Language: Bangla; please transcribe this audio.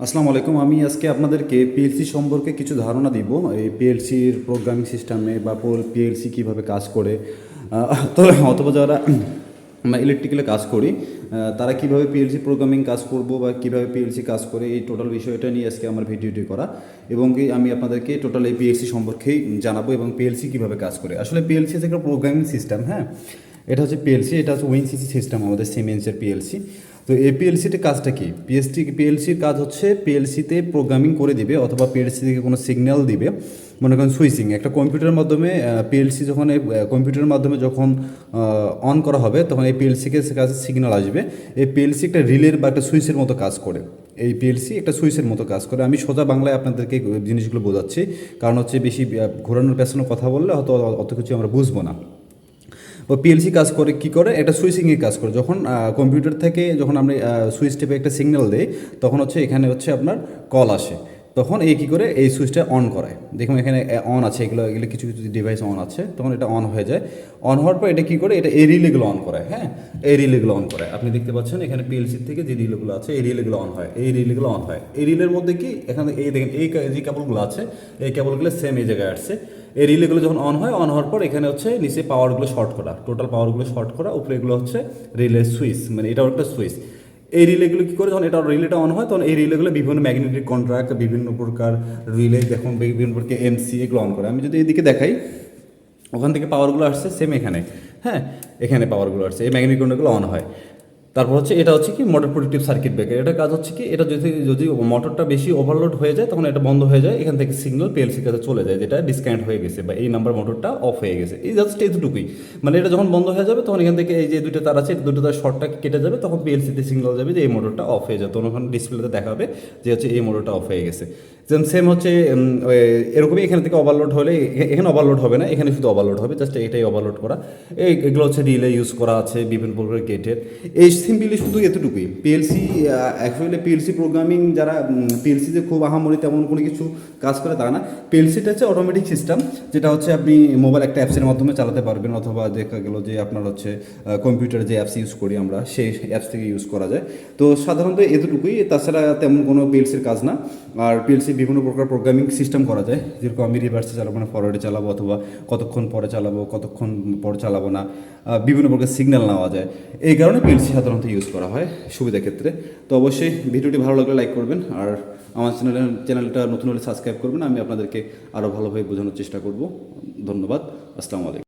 আসসালামু আলাইকুম আমি আজকে আপনাদেরকে পিএলসি সম্পর্কে কিছু ধারণা দিব এই পিএলসির প্রোগ্রামিং সিস্টেমে বা পিএলসি কীভাবে কাজ করে অথবা যারা আমরা ইলেকট্রিক্যালে কাজ করি তারা কীভাবে পিএলসি প্রোগ্রামিং কাজ করব বা কীভাবে পিএলসি কাজ করে এই টোটাল বিষয়টা নিয়ে আজকে আমার ভিডিওটি করা এবং আমি আপনাদেরকে টোটাল এই পিএলসি সম্পর্কেই জানাব এবং পিএলসি কীভাবে কাজ করে আসলে পিএলসি একটা প্রোগ্রামিং সিস্টেম হ্যাঁ এটা হচ্ছে পিএলসি এটা হচ্ছে ওয়েনসিসি সিস্টেম আমাদের সিমেন্সের পিএলসি তো এই পিএলসিতে কাজটা কি? পিএসটি পিএলসির কাজ হচ্ছে পিএলসিতে প্রোগ্রামিং করে দিবে অথবা পিএলসি থেকে কোনো সিগন্যাল দিবে। মনে করেন সুইচিং একটা কম্পিউটারের মাধ্যমে পিএলসি যখন এই কম্পিউটারের মাধ্যমে যখন অন করা হবে, তখন এই পিএলসিকে কাছে সিগন্যাল আসবে। এই পিএলসি একটা রিলের বা একটা সুইচের মতো কাজ করে। এই পিএলসি একটা সুইচের মতো কাজ করে। আমি সোজা বাংলায় আপনাদেরকে জিনিসগুলো বোঝাচ্ছি। কারণ হচ্ছে বেশি ঘোরানোর পেছনে কথা বললে হয়তো অত কিছু আমরা বুঝব না। ও পিএলসি কাজ করে, কি করে? এটা সুইচিংয়ের কাজ করে। যখন কম্পিউটার থেকে যখন আমরা সুইচ টেপে একটা সিগন্যাল দেই, তখন হচ্ছে এখানে হচ্ছে আপনার কল আসে। তখন এই কী করে? এই সুইচটা অন করায়। দেখুন এখানে অন আছে, এগুলো এগুলো কিছু কিছু ডিভাইস অন আছে। তখন এটা অন হয়ে যায়। অন হওয়ার পর এটা কী করে? এটা এই অন করায় হ্যাঁ? এই রিলেগুলো অন করে। আপনি দেখতে পাচ্ছেন এখানে পিএলসি থেকে যে রিলেগুলো আছে, এই রিলেগুলো অন হয়। এই রিলেগুলো অন হয়। এই রিলের মধ্যে কি? এখানে এই দেখেন, এই যে কেবলগুলো আছে, এই কেবলগুলো সেম এই জায়গায় আসছে। এই রিলেগুলো যখন অন হয় অন হওয়ার পর এখানে হচ্ছে নিচে পাওয়ারগুলো শর্ট করা। টোটাল পাওয়ারগুলো শর্ট করা। উপরে এগুলো হচ্ছে রিলে সুইচ মানে এটাও একটা সুইচ এই রিলেগুলো কী করে? যখন এটা রিলেটা অন হয়, তখন এই রিলেগুলো বিভিন্ন ম্যাগনেটিক কন্ট্রাক্ট বিভিন্ন প্রকার রিলে দেখুন, বিভিন্ন প্রকার এমসি এগুলো অন করে। আমি যদি এদিকে দেখাই ওখান থেকে পাওয়ারগুলো আসছে সেম এখানে। হ্যাঁ? এখানে পাওয়ারগুলো আসছে। এই ম্যাগনেটিক কন্ট্রাক্টগুলো অন হয়। তারপর হচ্ছে এটা হচ্ছে কি মোটর প্রোটেক্টিভ সার্কিট ব্রেকার এটা কাজ হচ্ছে কি, এটা যদি যদি মোটরটা বেশি ওভারলোড হয়ে যায়, তখন এটা বন্ধ হয়ে যায়, এখান থেকে সিগন্যাল পিএলসির কাছে চলে যায়, যেটা ডিসকানেক্ট হয়ে গেছে বা এই নাম্বার মোটরটা অফ হয়ে গেছে। এই জাস্ট এতটুকুই মানে এটা যখন বন্ধ হয়ে যাবে, তখন এখান থেকে এই যে দুটো তার আছে, দুটো তার শর্টটা কেটে যাবে, তখন পিএলসিতে সিগন্যাল যাবে যে এই মোটরটা অফ হয়ে যায় তখন ওখানে ডিসপ্লেতে দেখাবে যে হচ্ছে এই মোটরটা অফ হয়ে গেছে। যেমন সেম হচ্ছে এরকমই এখান থেকে ওভারলোড হলে এখানে ওভারলোড হবে না, এখানে শুধু ওভারলোড হবে জাস্ট এটাই ওভারলোড করা। এই, এগুলো হচ্ছে রিলে ইউজ করা আছে, বিভিন্ন প্রকারের গেটের এই সিম্পলি শুধু এতটুকুই। পিএলসি অ্যাকচুয়ালি পিএলসি প্রোগ্রামিং যারা পিএলসিতে খুব আহামরি তেমন কোনো কিছু কাজ করে তা না। পিএলসিটা হচ্ছে অটোমেটিক সিস্টেম যেটা হচ্ছে আপনি মোবাইল একটা অ্যাপসের মাধ্যমে চালাতে পারবেন, অথবা দেখা গেল যে আপনার হচ্ছে কম্পিউটারে যে অ্যাপস ইউজ করি আমরা, সেই অ্যাপস থেকে ইউজ করা যায়। তো সাধারণত এতটুকুই, তাছাড়া তেমন কোনো পিএলসির কাজ না। আর পিএলসি বিভিন্ন প্রকার প্রোগ্রামিং সিস্টেম করা যায়। যেরকম আমি রিভার্সে চালাবো না ফরওয়ার্ডে চালাবো, অথবা কতক্ষণ পরে চালাবো, কতক্ষণ পরে চালাবো না বিভিন্ন প্রকার সিগন্যাল নেওয়া যায়। এই কারণে পিএলসি সাধারণত ইউজ করা হয় সুবিধা ক্ষেত্রে। তো অবশ্যই ভিডিওটি ভালো লাগলে লাইক করবেন আর আমার চ্যানেল চ্যানেলটা নতুন হলে সাবস্ক্রাইব করবেন। আমি আপনাদেরকে আরও ভালোভাবে বোঝানোর চেষ্টা করব। ধন্যবাদ। আসসালামু আলাইকুম।